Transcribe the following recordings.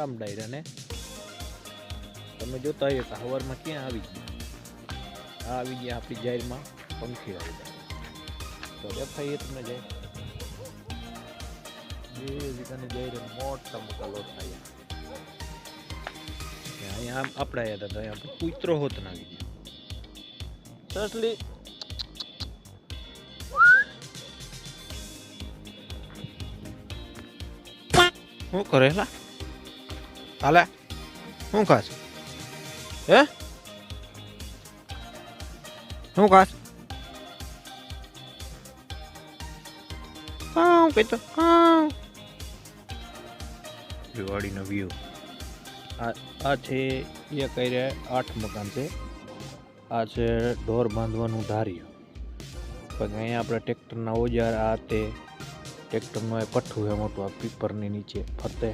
રામ ડાયરા ને? તમે જોતા હોય કે હવારમાં ક્યાં આવી ગયા? આ આવી ગયા આપણી જાહેરમાં પંખી આવી ગયા તો દેખાય એ તમને જાય. બે વીઘાની જાહેર મોટા મોટા લોટ થયા અહીંયા આપણા આવ્યા હતા તો અહીંયા કૂતરો હોત ના આવી ગયો. સસલી શું કરે લા? હાલે શું ખાસ હે શું ખાસ કાઉ કહેતો કાઉ દિવાળીનો વ્યૂ આ આ છે એ કહી રહ્યા આઠ મકાન છે આ છે ઢોર બાંધવાનું ધાર્યું પણ અહીંયા આપણે ટ્રેક્ટરના ઓજાર આ તે ટ્રેક્ટરનો એ પઠ્ઠું છે મોટું આ પીપરની નીચે ફરતે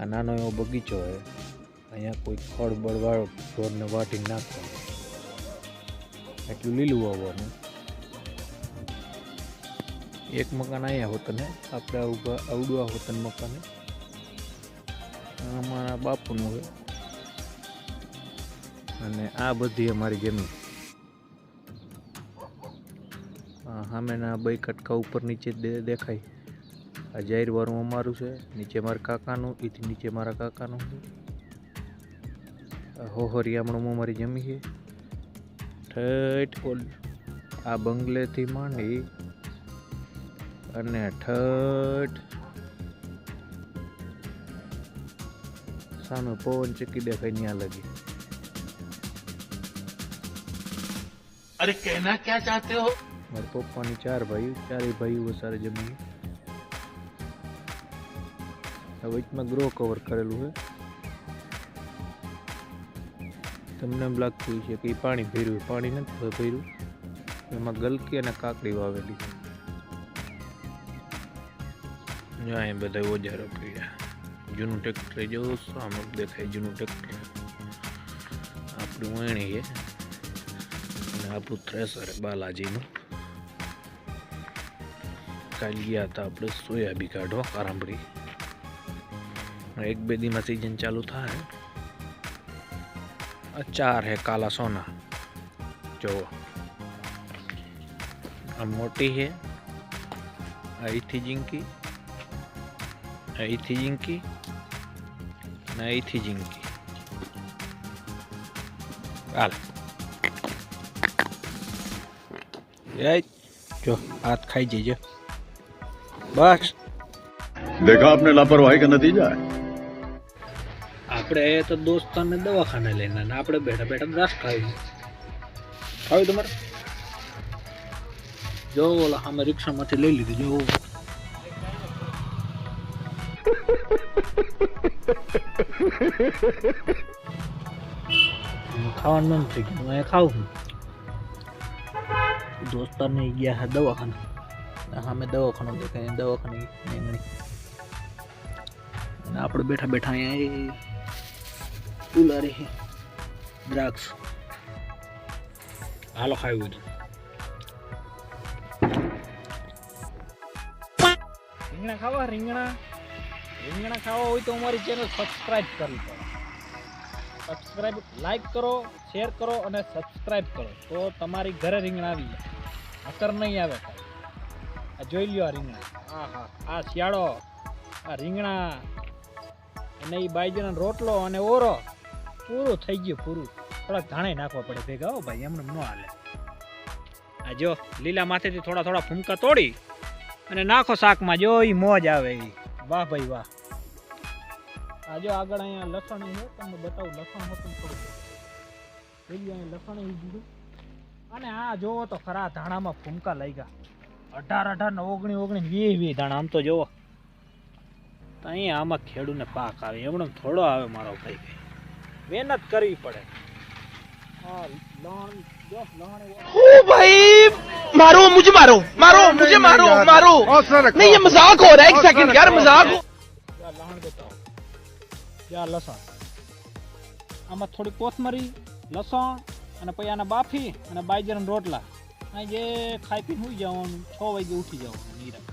આ નાનો એવો બગીચો છે અહીંયા કોઈ ખડ બળવાળો ઢોરને વાટી નાખવાનો. એટલું લીલું આવવાનું. એક મકાન અહીંયા હોતને આપણે ઊભા અવડું હોતન મકાને. અમારા બાપુનું છે અને આ બધી અમારી જમીન. સામેના બે કટકા ઉપર નીચે દેખાય આ જાહેર વારું અમારું છે. નીચે મારા કાકાનું એથી નીચે મારા કાકાનું. છે હોહરિયામણું મારી જમી છે. ઠેઠ ઓલ આ બંગલેથી માંડી અને ઠઠ સામે પવન ચક્કી દેખાય ત્યાં લગી. અરે કહેના ક્યાં ચાહતે હો? મારા પપ્પાની ચાર ભાઈઓ ચારેય ભાઈઓ સારે જમીન વચમાં ગ્રો કવર કરેલું છે. તમને એમ લાગતું છે કે પાણી ભર્યું પાણી નથી ભર્યું. એમાં ગલકી અને કાકડી વાવેલી છે. જો અહીં બધા ઓજારો પડ્યા જૂનું ટ્રેક્ટર જો સામે દેખાય જૂનું ટ્રેક્ટર આપણું વણી છે. અને આપણું થ્રેસર બાલાજીનું. કાલ ગયા હતા આપણે સોયાબી કાઢો કારામડી हाँ, एक बेदी मसीजन चालू था है। चार है, काला सोना। जो मोटी है आई थी जिंकी आई थी जिंकी नई थी जिंकी जो हाथ खाई जीजिए बस। देखा आपने लापरवाही का नतीजा है? આપણે તો દોસ્તાને દવાખાને લઈને અને આપણે બેઠા બેઠા દ્રાસ ખાવી ખાવી તમારે? જો ઓલા સામે રિક્ષામાંથી લઈ લીધી, જો. ખાવાનું મન થઈ ગયું હું અહીંયા ખાવું દોસ્તારને ગયા છે દવાખાને. સામે દવાખાનું દેખાય દવાખાને આપણે બેઠા બેઠા અહીંયા ઉલારી છે દ્રાક્ષ હાલો બધું રીંગણા ખાવા રીંગણા। રીંગણા ખાવા હોય તો અમારી ચેનલ સબસ્ક્રાઇબ કરવી પડે। સબસ્ક્રાઇબ લાઈક કરો શેર કરો અને સબસ્ક્રાઇબ કરો તો તમારી ઘરે રીંગણા આવી જાય। અસર નહીં આવે આ જોઈ લ્યો આ રીંગણા। હા હા આ શિયાળો આ રીંગણા। અને એ બાયજીનો રોટલો અને ઓરો। પૂરું થઈ ગયું પૂરું. થોડાક ધાણે નાખવા પડે ભેગા હો ભાઈ, એમને ન હાલે. આ જો, લીલા માથેથી થોડા થોડા ફૂમકા તોડી અને નાખો શાકમાં, જો એ મોજ આવે એ વાહ ભાઈ વાહ. આ જો આગળ અહીંયા લસણ છે, તમને બતાવું, લસણ હતું થોડું. અહીંયા લસણ દીધું. અને આ જોવો તો ખરા ધાણામાં ફૂમકા લઈ ગયા અઢાર અઢાર ને ઓગણી ઓગણી વીસ વીસ ધાણા, આમ તો જોવો. અહીંયા આમાં ખેડૂને પાક આવે એમણે થોડો આવે મારો ભાઈ. મહેનત કરવી પડે આ લણ જો લણ એવો- ओ भाई मारो मुझे मारो मारो मुझे मारो मारो नहीं ये मजाक हो रहा है एक सेकंड यार मजाक हो યા લસણ બતાવો યા લસણ આમાં થોડી કોથમરી લસણ અને પછી આના બાફી અને બાજરાના રોટલા આ જે ખાઈ પીને સુઈ જવાનું છ વાગે ઉઠી જવાનું નીરા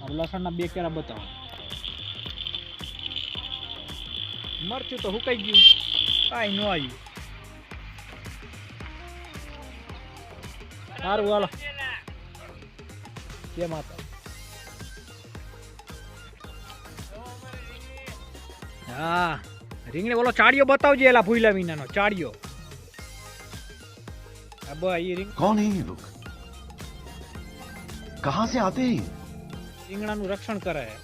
હવે લસણના બે કેરા બતાવો મરચું તો હુકાઈ ગયું. કાંઈ ન આવ્યું. સારું હાલો. જય માતા હા રીંગણે બોલો ચાડિયો બતાવજે એલા ભૂલ્યા વિનાનો ચાડિયો અબ એ રીંગ કોણ હે લોક કહાં સે આતે રીંગણાનું રક્ષણ કરે. હે